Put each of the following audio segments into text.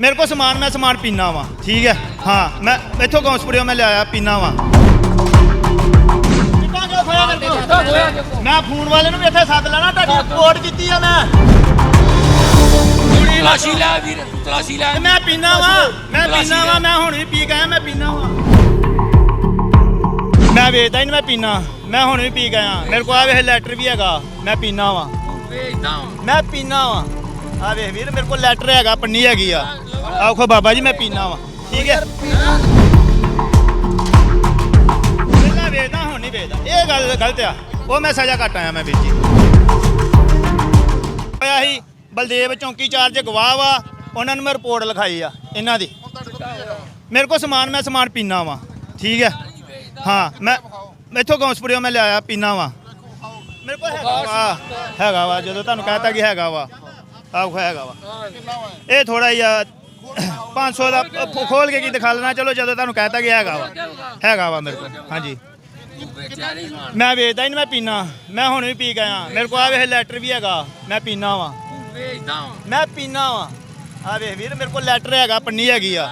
ਮੇਰੇ ਕੋਲ ਸਮਾਨ ਮੈਂ ਸਮਾਨ ਪੀਣਾ ਵਾ। ਠੀਕ ਹੈ? ਹਾਂ ਮੈਂ ਇੱਥੋਂ ਗੌਂਸਪੁਰਿਓ ਮੈਂ ਲਿਆਇਆ ਪੀਣਾ ਵਾ। ਮੈਂ ਫੋਨ ਵਾਲੇ ਨੂੰ ਵੀ ਇੱਥੇ ਸੱਦ ਲੈਣਾ ਤੁਹਾਡੀ ਰਿਪੋਰਟ ਕੀਤੀ ਆ ਮੈਂ। ਤਲਾਸ਼ੀ ਲੈ ਵੀਰ ਤਲਾਸ਼ੀ ਲੈ। ਮੈਂ ਪੀਣਾ ਵਾ ਮੈਂ ਪੀਣਾ ਵਾ ਮੈਂ ਹੁਣ ਵੀ ਪੀ ਗਿਆ ਮੈਂ ਪੀਣਾ ਵਾ। ਮੈਂ ਵੇਚਦਾ ਹੀ ਨਹੀਂ ਮੈਂ ਪੀਣਾ ਮੈਂ ਹੁਣ ਵੀ ਪੀ ਗਿਆ ਮੇਰੇ ਕੋਲ ਆ ਵੇਖ ਲੈਟਰ ਵੀ ਹੈਗਾ ਮੈਂ ਪੀਣਾ ਵਾ। ਮੈਂ ਪੀਣਾ ਵਾ। ਆ ਵੇਖ ਵੀਰ, ਮੇਰੇ ਕੋਲ ਲੈਟਰ ਹੈਗਾ, ਪੰਨੀ ਹੈਗੀ ਆ। ਆਖੋ ਬਾਬਾ ਜੀ, ਮੈਂ ਪੀਣਾ ਵਾ। ਠੀਕ ਹੈ? ਪਹਿਲਾਂ ਵੇਚਦਾ ਹੁਣ ਨਹੀਂ ਵੇਚਦਾ ਇਹ ਗੱਲ ਗਲਤ ਆ। ਉਹ ਮੈਂ ਸਜ਼ਾ ਕੱਟ ਆਇਆ ਮੈਂ ਵੀਰ ਜੀ। ਹੋਇਆ ਸੀ, ਬਲਦੇਵ ਚੌਂਕੀ ਚਾਰਜ ਗਵਾਹ ਵਾ, ਉਹਨਾਂ ਨੂੰ ਮੈਂ ਰਿਪੋਰਟ ਲਿਖਾਈ ਆ, ਇਹਨਾਂ ਦੀ। ਮੇਰੇ ਕੋਲ ਸਮਾਨ, ਮੈਂ ਸਮਾਨ ਪੀਣਾ ਵਾ। ਠੀਕ ਹੈ? ਹਾਂ, ਮੈਂ ਇੱਥੋਂ ਗੌਂਸਪੁਰਿਓ ਮੈਂ ਲਿਆਇਆ ਪੀਣਾ ਵਾ। ਮੇਰੇ ਕੋਲ ਹੈਗਾ ਵਾ ਹੈਗਾ ਵਾ, ਜਦੋਂ ਤੁਹਾਨੂੰ ਕਹਤਾ ਕਿ ਹੈਗਾ ਵਾ। ਆਹ ਹੈਗਾ ਵਾ। ਇਹ ਥੋੜਾ ਜਿਹਾ 500 ਦਾ ਖੋਲ ਕੇ ਕੀ ਦਿਖਾ ਲੈਣਾ? ਚਲੋ ਜਦੋਂ ਤੁਹਾਨੂੰ ਕਹਤਾ ਕਿ ਹੈਗਾ ਵਾ। ਹੈਗਾ ਵਾ ਮੇਰੇ ਕੋਲ। ਹਾਂਜੀ। ਮੈਂ ਵੇਚਦਾ ਹੀ ਨਹੀਂ ਮੈਂ ਪੀਣਾ ਮੈਂ ਹੁਣ ਵੀ ਪੀ ਗਿਆ ਮੇਰੇ ਕੋਲ ਆ ਵੇਖ ਲੈਟਰ ਵੀ ਹੈਗਾ। ਮੈਂ ਪੀਣਾ ਵਾ। ਮੈਂ ਪੀਣਾ ਵਾ। ਆ ਵੇਖ ਵੀਰ ਮੇਰੇ ਕੋਲ ਲੈਟਰ ਹੈਗਾ ਪੰਨੀ ਹੈਗੀ ਆ।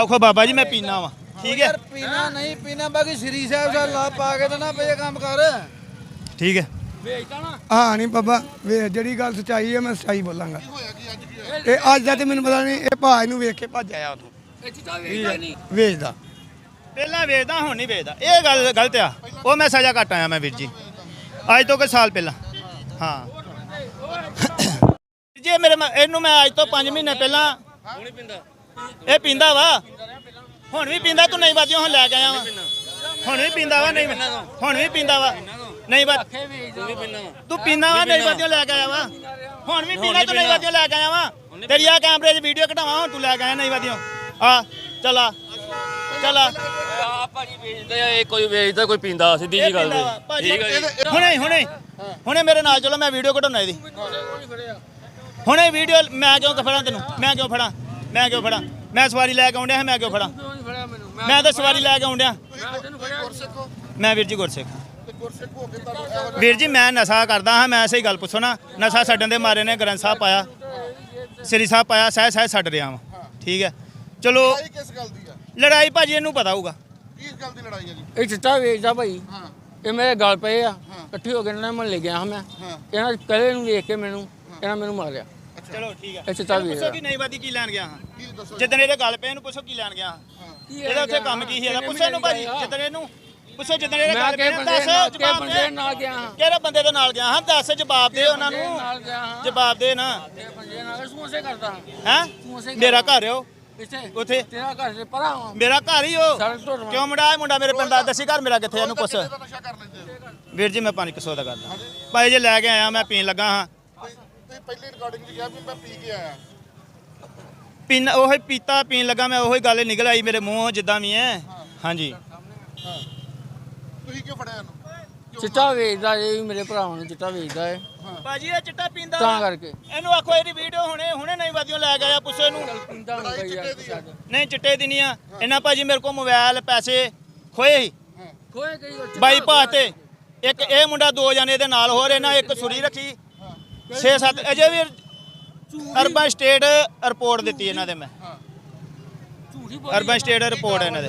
ਆਖੋ ਬਾਬਾ ਜੀ ਮੈਂ ਪੀਣਾ ਵਾ। ਠੀਕ ਹੈ? ਪੀਣਾ ਨਹੀਂ ਪੀਣਾ ਬਾਕੀ ਸ੍ਰੀ ਸਾਹਿਬ ਦਾ ਲਾ ਪਾ ਕੇ ਤੇ ਨਾ ਪਏ ਕੰਮ ਕਰ। ਠੀਕ ਹੈ। ਵੇਚਦਾ ਨਾ? ਹਾਂ ਨਹੀਂ ਬਾਬਾ ਵੇ ਜਿਹੜੀ ਗੱਲ ਸੱਚਾਈ ਹੈ ਮੈਂ ਸੱਚਾਈ ਬੋਲਾਂਗਾ। ਇਹ ਅੱਜ ਦਾ ਤੇ ਮੈਨੂੰ ਪਤਾ ਨਹੀਂ ਇਹ ਭਾਜ ਨੂੰ ਵੇਖ ਕੇ ਭੱਜ ਆਇਆ ਉਥੋਂ। ਇਹ ਚੀਜ਼ਾਂ ਵੇਚਦਾ ਨਹੀਂ। ਵੇਚਦਾ। ਪਹਿਲਾਂ ਵੇਚਦਾ ਹੁਣ ਨਹੀਂ ਵੇਚਦਾ। ਇਹ ਗੱਲ ਗਲਤ ਆ। ਉਹ ਮੈਂ ਸਜ਼ਾ ਕੱਟ ਆਇਆ ਮੈਂ ਵੀਰ ਜੀ। ਅੱਜ ਤੋਂ ਕੋਈ ਸਾਲ ਪਹਿਲਾਂ। ਹਾਂ। ਜੇ ਮੇਰੇ ਇਹਨੂੰ ਮੈਂ ਅੱਜ ਤੋਂ 5 ਮਹੀਨੇ ਪਹਿਲਾਂ ਹੁਣੇ ਪਿੰਦਾ ਇਹ ਪੀਂਦਾ ਵਾ। ਹੁਣ ਵੀ ਪੀਂਦਾ ਤੂੰ ਨਹੀਂ ਵਾਜਿਓ ਹੁਣ ਲੈ ਕੇ ਆਇਆ ਵਾ। ਹੁਣ ਵੀ ਪੀਂਦਾ ਵਾ ਨਹੀਂ ਹੁਣ ਵੀ ਪੀਂਦਾ ਵਾ। ਨਹੀਂ ਪਿੰਦਾ ਤੂੰ ਪੀਂਦਾ ਵਾ। ਨਹੀਂ ਵਾਜਿਓ ਲੈ ਕੇ ਆਇਆ ਵਾ। ਹੁਣ ਵੀ ਪੀਂਦਾ ਤੂੰ ਨਹੀਂ ਵਾਜਿਓ ਲੈ ਕੇ ਆਇਆ ਵਾ। ਤੇਰੀ ਆ ਕੈਮਰੇ 'ਚ ਵੀਡੀਓ ਕਢਾਵਾਂ ਹੁਣ ਤੂੰ ਲੈ ਕੇ ਆਇਆ ਨਹੀਂ ਵਾਜਿਓ ਆ ਚਲਾ ਚਲਾ ਆ। ਭਾਜੀ ਵੇਚਦਾ ਆ ਇਹ ਕੋਈ ਵੇਚਦਾ ਕੋਈ ਪੀਂਦਾ ਸਿੱਧੀ ਜੀ ਗੱਲ ਠੀਕ ਹੈ ਹੁਣੇ ਹੁਣੇ। ਹੁਣੇ ਮੇਰੇ ਨਾਲ ਚਲੋ ਮੈਂ ਵੀਡੀਓ ਕਢਾਉਣਾ ਇਹਦੀ। ਹੁਣੇ ਵੀਡੀਓ ਮੈਂ ਕਿਉਂ ਫੜਾਂ ਤੈਨੂੰ? ਮੈਂ ਕਿਉਂ ਫੜਾਂ? ਮੈਂ ਕਿਉਂ ਫੜਾਂ? ਮੈਂ ਸਵਾਰੀ ਲੈ ਕੇ ਆਉਂਦਿਆ ਮੈਂ ਕਿਉਂ ਫੜਾਂ? ਮੈਂ ਮੈਂ ਤਾਂ ਸਵਾਰੀ ਲੈ ਕੇ ਆਉਂਦਿਆ ਮੈਂ ਵੀਰ ਜੀ ਗੁਰਸਿੱਖ ਵੀਰ ਜੀ ਮੈਂ ਨਸ਼ਾ ਕਰਦਾ ਹਾਂ ਮੈਂ ਐਸੇ ਹੀ ਗੱਲ ਪੁੱਛੋ ਨਾ। ਨਸ਼ਾ ਛੱਡਣ ਦੇ ਮਾਰੇ ਨੇ ਗ੍ਰੰਥ ਸਾਹਿਬ ਪਾਇਆ। ਸ੍ਰੀ ਸਾਹਿਬ ਪਾਇਆ ਸਹਿ ਸਹਿ ਛੱਡ ਰਿਹਾ ਵਾਂ। ਠੀਕ ਹੈ। ਚਲੋ ਲੜਾਈ ਕਿਸ ਗੱਲ ਦੀ ਆ? ਲੜਾਈ ਭਾਜੀ ਇਹਨੂੰ ਪਤਾ ਹੋਊਗਾ। ਕਿਸ ਗੱਲ ਦੀ ਲੜਾਈ ਆ ਜੀ? ਇਹ ਚਿੱਟਾ ਵੇਚਦਾ ਭਾਈ। ਹਾਂ। ਇਹ ਮੇਰੇ ਗਲ ਪਏ ਆ। ਇਕੱਠੇ ਹੋ ਕੇ ਇਹਨਾਂ ਮੈਂ ਲੈ ਗਿਆ ਹਾਂ ਮੈਂ। ਇਹਨਾਂ ਕੱਲੇ ਨੂੰ ਵੇਖ ਕੇ ਮੈਨੂੰ ਇਹਨਾਂ ਮੈਨੂੰ ਮਾਰਿਆ। ਚਲੋ ਠੀਕ ਹੈ। ਇਹ ਚਿੱਟਾ ਇਹਨੂੰ ਪੁੱਛੋ ਵੇਚਦਾ ਕਿ ਨਹੀਂ ਵਾਦੀ ਕੀ ਲੈਣ ਗਿਆ ਹਾਂ? ਜਿੱਦਣ ਇਹਦੇ ਗੱਲ ਪਏ ਇਹਨੂੰ ਪੁੱਛੋ ਕੀ ਲੈਣ ਗਿਆ ਹਾਂ। ਇਹਦਾ ਉੱਥੇ ਕੰਮ ਕੀ ਸੀ ਇਹਦਾ? ਪੁੱਛੋ ਇਹਨੂੰ ਭਾਜੀ ਜਿੱਦਣ ਇਹਨੂੰ ਪੁੱਛੋ ਜਿੱਦਣ ਇਹਦੇ ਮੈਂ ਗੱਲ ਬੰਦੇ ਦੱਸ ਜਵਾਬ ਬੰਦੇ ਦੇ। ਨਾਲ ਗਿਆ ਹਾਂ। ਕਿਹੜੇ ਬੰਦੇ ਦੇ ਨਾਲ ਗਿਆ ਹਾਂ? ਦੱਸ ਜਵਾਬ ਦੇ ਉਹਨਾਂ ਨੂੰ। ਜਵਾਬ ਦੇ ਨਾ। ਕਿਹ ਬੰਦੇ ਨਾਲ? ਸਮੋਸੇ ਕਰਦਾ ਹੈ? ਮੇਰਾ ਘਰ ਹੋ ਇੱਥੇ ਉੱਥੇ। ਤੇਰਾ ਘਰ ਦੇ ਪਰਾਂ। ਮੇਰਾ ਘਰ ਹੀ ਹੋ ਸੜਕ ਤੋਂ ਰਵਾ- ਕਿਉਂ ਮੁੰਡਾ ਇਹ ਮੁੰਡਾ ਮੇਰੇ ਪਿੰਡ ਦਾ। ਦੱਸੀ ਘਰ ਮੇਰਾ ਕਿੱਥੇ ਇਹਨੂੰ ਪੁੱਛ। ਕਰ ਵੀਰ ਜੀ ਮੈਂ 500 ਦਾ ਕਰਦਾ ਭਾਈ ਜੇ ਲੈ ਕੇ ਆਇਆ ਮੈਂ ਪੀਣ ਲੱਗਾ ਹਾਂ। ਤੁਸੀਂ ਪਹਿਲੀ ਰਿਕਾਰਡਿੰਗ 'ਚ ਕਿਹਾ ਵੀ ਮੈਂ ਪੀ ਕੇ ਆਇਆ। ਪੀਣ ਉਹੀ ਪੀਤਾ ਪੀਣ ਲੱਗਾ ਮੈਂ ਉਹੀ ਗੱਲ ਨਿਕਲ ਆਈ ਮੇਰੇ ਮੂੰਹੋਂ ਜਿੱਦਾਂ ਵੀ ਹੈ। ਹਾਂਜੀ। ਤੁਸੀਂ ਕਿਉਂ ਫੜਿਆ ਇਹਨੂੰ? ਚਿੱਟਾ ਵੇਚਦਾ ਇਹ ਵੀ ਮੇਰੇ ਭਰਾਵਾਂ ਨੂੰ ਚਿੱਟਾ ਵੇਚਦਾ ਹੈ। ਭਾਜੀ ਇਹ ਚਿੱਟਾ ਪੀਂਦਾ ਤਾਂ। ਕਰਕੇ। ਇਹਨੂੰ ਆਖੋ ਇਹਦੀ ਵੀਡੀਓ ਹੁਣੇ ਹੁਣੇ ਨਹੀਂ ਵਾਦੀਓ ਲੈ ਗਿਆ ਪੁੱਛੋ ਇਹਨੂੰ। ਪੀਂਦਾ ਹੁੰਦਾ ਯਾਰ ਛੱਡ ਨਹੀਂ ਚਿੱਟੇ ਦੀ ਨਹੀਂ ਆ। ਇਹਨਾਂ ਭਾਜੀ ਮੇਰੇ ਕੋਲ ਮੋਬਾਈਲ ਪੈਸੇ ਖੋਏ ਸੀ। ਖੋਏ ਗਈ ਬਾਈ ਭਾ ਤੇ ਇੱਕ ਇਹ ਮੁੰਡਾ ਦੋ ਜਣੇ ਦੇ ਨਾਲ ਹੋਰ ਇਹਨਾਂ ਇੱਕ ਸੁਰੀ ਰੱਖੀ। 6-7 ਅਜੇ ਵੀ ਅਰਬਨ ਸਟੇਟ ਰਿਪੋਰਟ ਦਿੱਤੀ ਇਹਨਾਂ ਦੇ ਮੈਂ। ਝੂਠੀ ਬੋਲੀ ਅਰਬਨ ਸਟੇਟ ਰਿਪੋਰਟ ਇਹਨਾਂ ਦੇ।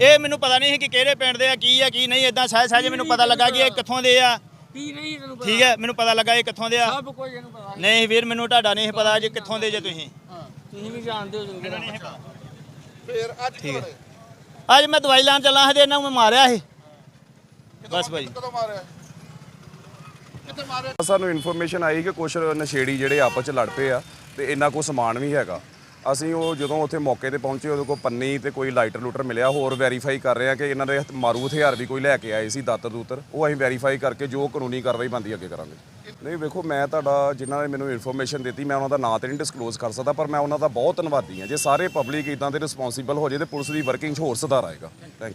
ਇਹ ਮੈਨੂੰ ਪਤਾ ਨਹੀਂ ਸੀ ਕਿ ਕਿਹੜੇ ਪਿੰਡ ਦੇ ਆ ਕੀ ਆ ਕੀ ਨਹੀਂ ਇਦਾਂ ਸਹਿਜ ਸਹਿਜ ਮੈਨੂੰ ਪਤਾ ਲੱਗਾ ਕਿ ਇਹ ਕਿੱਥੋਂ ਦੇ ਆ। ਕੀ ਨਹੀਂ ਤੈਨੂੰ ਪਤਾ? ਠੀਕ ਹੈ ਮੈਨੂੰ ਪਤਾ ਲੱਗਾ ਇਹ ਕਿੱਥੋਂ ਦੇ ਆ। ਸਭ ਕੁਝ ਇਹਨੂੰ ਪਤਾ ਨਹੀਂ ਵੀਰ ਮੈਨੂੰ ਤੁਹਾਡਾ ਨਹੀਂ ਪਤਾ ਜੀ ਕਿੱਥੋਂ ਦੇ ਜੇ ਤੁਸੀਂ। ਤੁਸੀਂ ਵੀ ਜਾਣਦੇ ਹੋ ਚੰਗੀ ਤਰ੍ਹਾਂ। ਫੇਰ ਅੱਜ ਠੀਕ ਹੈ। ਅੱਜ ਮੈਂ ਦਵਾਈ ਲੈਣ ਚੱਲਾ ਹਾਂ ਤੇ ਇਹਨਾਂ ਨੂੰ ਮੈਂ ਮਾਰਿਆ ਸੀ। ਬਸ ਭਾਈ। ਕਦੋਂ ਮਾਰਿਆ? ਕਿੱਥੇ ਮਾਰਿਆ? ਸਾਨੂੰ ਇਨਫੋਰਮੇਸ਼ਨ ਆਈ ਕਿ ਕੁਝ ਨਸ਼ੇੜੀ ਜਿਹੜੇ ਆਪਸ ਚ ਲੜ ਪਏ ਆ ਤੇ ਇਹਨਾਂ ਕੋਲ ਸਮਾਨ ਵੀ ਹੈਗਾ। ਅਸੀਂ ਉਹ ਜਦੋਂ ਉੱਥੇ ਮੌਕੇ ਤੇ ਪਹੁੰਚੇ, ਉਹਦੇ ਕੋਲ ਪੰਨੀ ਤੇ ਕੋਈ ਲਾਈਟਰ ਲੂਟਰ ਮਿਲਿਆ, ਹੋਰ ਵੈਰੀਫਾਈ ਕਰ ਰਹੇ ਆ ਕਿ ਇਹਨਾਂ ਦੇ ਹਥ ਮਾਰੂ ਹਥਿਆਰ ਵੀ ਕੋਈ ਲੈ ਕੇ ਆਏ ਸੀ, ਦਾਤਰ ਦੂਤਰ। ਉਹ ਅਸੀਂ ਵੈਰੀਫਾਈ ਕਰਕੇ ਜੋ ਕਾਨੂੰਨੀ ਕਾਰਵਾਈ ਬੰਦੀ ਅੱਗੇ ਕਰਾਂਗੇ। ਨਹੀਂ, ਵੇਖੋ, ਮੈਂ ਤੁਹਾਡਾ, ਜਿਨ੍ਹਾਂ ਨੇ ਮੈਨੂੰ ਇਨਫੋਰਮੇਸ਼ਨ ਦਿੱਤੀ, ਮੈਂ ਉਹਨਾਂ ਦਾ ਨਾਂ ਤੇ ਨਹੀਂ ਡਿਸਕਲੋਜ਼ ਕਰ ਸਕਦਾ, ਪਰ ਮੈਂ ਉਹਨਾਂ ਦਾ ਬਹੁਤ ਧੰਨਵਾਦੀ ਹਾਂ। ਜੇ ਸਾਰੇ ਪਬਲਿਕ ਇਦਾਂ ਦੇ ਰਿਸਪੌਂਸੀਬਲ ਹੋ ਜੇ ਤੇ ਪੁਲਿਸ ਦੀ ਵਰਕਿੰਗ 'ਚ ਹੋਰ ਸੁਧਾਰ ਆਏਗਾ। Thank you